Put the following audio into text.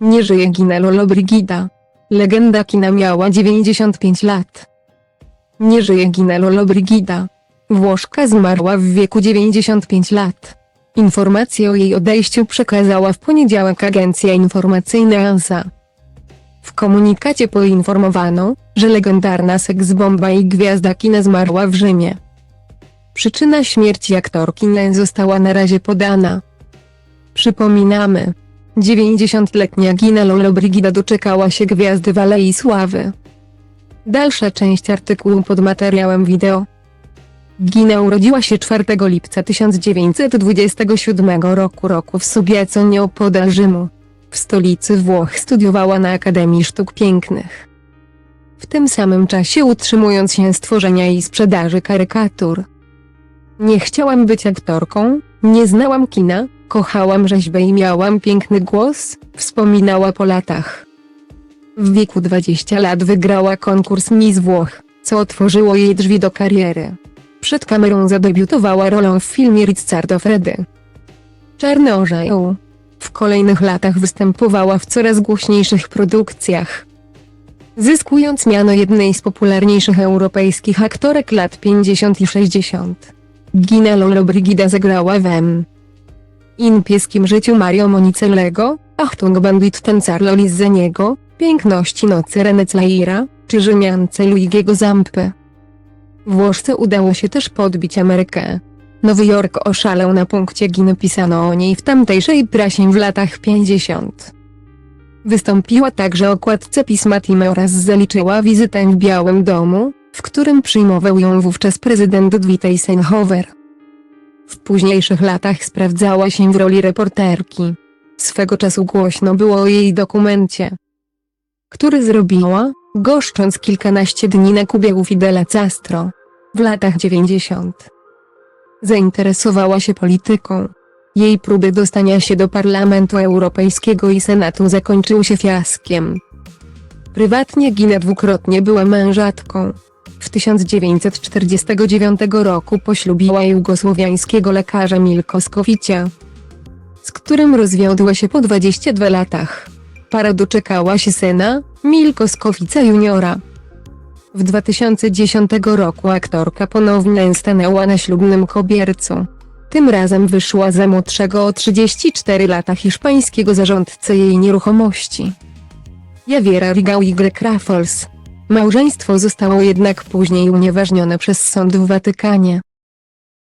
Nie żyje Gina Lolo Brigida. Legenda kina miała 95 lat. Nie żyje Gina Lolo Brigida. Włoszka zmarła w wieku 95 lat. Informację o jej odejściu przekazała w poniedziałek agencja informacyjna ANSA. W komunikacie poinformowano, że legendarna seksbomba i gwiazda kina zmarła w Rzymie. Przyczyna śmierci aktorki nie została na razie podana. Przypominamy. 90-letnia Gina Lolo Brigida doczekała się gwiazdy Walei Sławy. Dalsza część artykułu pod materiałem wideo. Gina urodziła się 4 lipca 1927 roku roku w Subiaco nieopodal Rzymu. W stolicy Włoch studiowała na Akademii Sztuk Pięknych. W tym samym czasie utrzymując się z tworzenia i sprzedaży karykatur. Nie chciałam być aktorką, nie znałam kina, kochałam rzeźbę i miałam piękny głos, wspominała po latach. W wieku 20 lat wygrała konkurs Miss Włoch, co otworzyło jej drzwi do kariery. Przed kamerą zadebiutowała rolą w filmie Rizzardo Freddy. Czarny orzeł. W kolejnych latach występowała w coraz głośniejszych produkcjach. Zyskując miano jednej z popularniejszych europejskich aktorek lat 50 i 60. Gina Lolo Brigida zagrała w M. In pieskim życiu Mario Monicellego, Achtung Bandit Tencarlo Lizzeniego, Piękności nocy René Zaira, czy Rzymiance Luigiego Zampy. Włoszce udało się też podbić Amerykę. Nowy Jork oszalał na punkcie Giny pisano o niej w tamtejszej prasie w latach 50. Wystąpiła także okładce pisma Time oraz zaliczyła wizytę w Białym Domu, w którym przyjmował ją wówczas prezydent Dwight Eisenhower. W późniejszych latach sprawdzała się w roli reporterki. Swego czasu głośno było o jej dokumencie, który zrobiła, goszcząc kilkanaście dni na Kubie u Fidela Castro. W latach 90. Zainteresowała się polityką. Jej próby dostania się do Parlamentu Europejskiego i Senatu zakończyły się fiaskiem. Prywatnie Gina dwukrotnie była mężatką. W 1949 roku poślubiła jugosłowiańskiego lekarza Milko Skowicia, z którym rozwiodła się po 22 latach. Para doczekała się syna, Milko Skowica juniora. W 2010 roku aktorka ponownie stanęła na ślubnym kobiercu. Tym razem wyszła za młodszego o 34 lata hiszpańskiego zarządcę jej nieruchomości. Javiera Rigał Y. Raffles. Małżeństwo zostało jednak później unieważnione przez sąd w Watykanie.